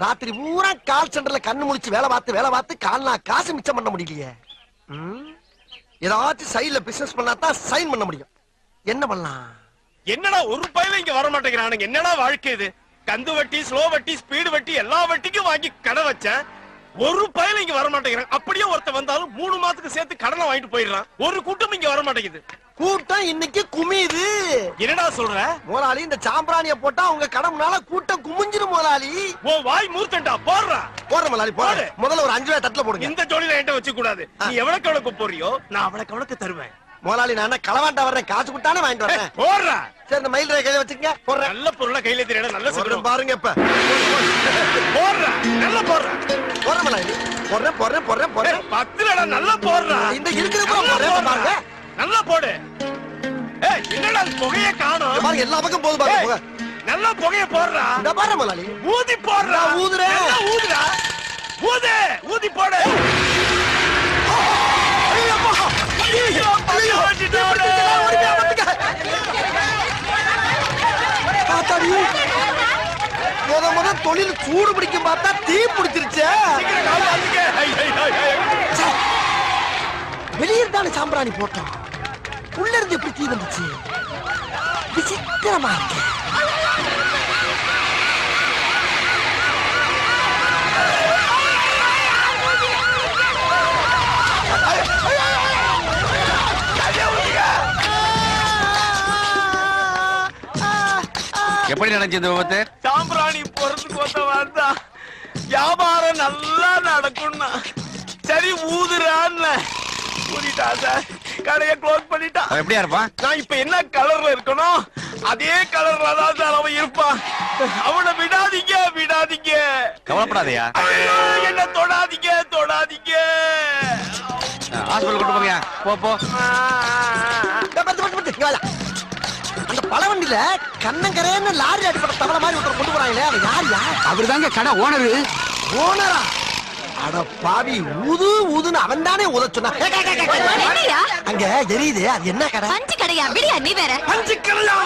ராத்திரி பூரா கால் சென்டர்ல கண்ணு முழிச்சு வேலை பார்த்து வேலை பார்த்து கால்னா காசு மிச்சம் பண்ண முடியலையே. ம்? ஏதாச்சும் சைட்ல பிசினஸ் பண்ணா தான் சைன் பண்ண முடியும். என்ன பண்ணலாம்? என்னடா ஒரு பையில இங்க வர மாட்டேங்கிறானுங்க. என்னடா வாழ்க்கை இது? கந்து வட்டி ஸ்லோ வட்டி ஸ்பீடு வட்டி எல்லா வட்டிக்கும் வாங்கி கடை வச்சேன். ஒரு பையில இங்க வர மாட்டேங்கிறான். அப்படியே ஒருத்த வந்தாலும் மூணு மாசத்துக்கு சேர்த்து கடனை வாங்கிட்டு போயிடுறான். ஒரு கூட்டம் இங்க வர மாட்டேங்குது. கூட்டம் இன்னைக்கு குமியுது. என்னடா சொல்ற? முதலாளி இந்த சாம்பிராணிய போட்டா உங்க கடமுனால கூட்டம் குமிஞ்சிரும் முதலாளி. உன் வாய் மூர்த்தண்டா போடுறா. போற முதலாளி போடு. முதல்ல ஒரு அஞ்சு ரூபாய் தட்டுல போடுங்க. இந்த ஜோடியில என்கிட்ட வச்சு கூடாது நீ எவ்வளவுக்கு எவ்வளவுக்கு போறியோ நான் அவ்வளவுக்கு எவ்வளவுக்கு தருவேன். முதலாளி நான் களவாண்டா வர்றேன்? காசு கொடுத்தானே வாங்கிட்டு வரேன் போடுறா. சரி இந்த மயில் கையில வச்சுக்கங்க. போடுறேன். நல்ல பொருளை கையில தெரியல நல்ல பாருங்க இப்ப. போடுறா. நல்ல போடுறா. போடுறேன் போடுறேன் பத்துலடா நல்லா போடுறா. இந்த போடுறேன் போடுறா. பாருங்க. நல்லா போடு. ஏய் என்னடா புகைய காணோம்? பாருங்க எல்லா பக்கம் போகுது பாருங்க. நல்லா புகைய போடுறா. இந்த பாருங்க முதலாளி ஊதி போடுறா. ஊதுறேன். ஊதுடா. ஊது ஊதி போடு. தொழில் சூடு பிடிக்கும் பார்த்தா தீ பிடிச்சிருச்சே. வெளியே தானே சாம்பிராணி போட்டோம். உள்ள இருந்து எப்படி தீ வந்துச்சு? விசித்திரமா இருக்கு. எப்படி நடந்துச்சு இந்த விபத்து? சாம்பிராணி போறதுக்கு வந்த வந்தா வியாபாரம் நல்லா நடக்கும்னா. சரி ஊதுறான்னு ஊதிட்டா சார். கடையை க்ளோஸ் பண்ணிட்டா எப்படியா இருப்பான்? நான் இப்ப என்ன கலர்ல இருக்கணும் அதே கலர்ல தான் சார் அவன் இருப்பான். அவனை விடாதீங்க விடாதீங்க. கவலைப்படாதயா. என்ன தொடாதீங்க தொடாதீங்க. ஹாஸ்பிட்டல் கொண்டு போங்க போ போ. பழவண்டியில கண்ணங்கரேன்னு லாரி அடிப்பட்ட தவளை மாதிரி ஒருத்தர் கொண்டு போறாங்களே அவன் யார் யார்? அவர்தாங்க கடை ஓனரு. ஓனரா? அட பாவி ஊது ஊதுன்னு அவன் தானே உத சொன்னா அங்க எரியுது. அது என்ன கடை? பஞ்சு கடையா? விடியா நீ வேற. பஞ்சு கடையா?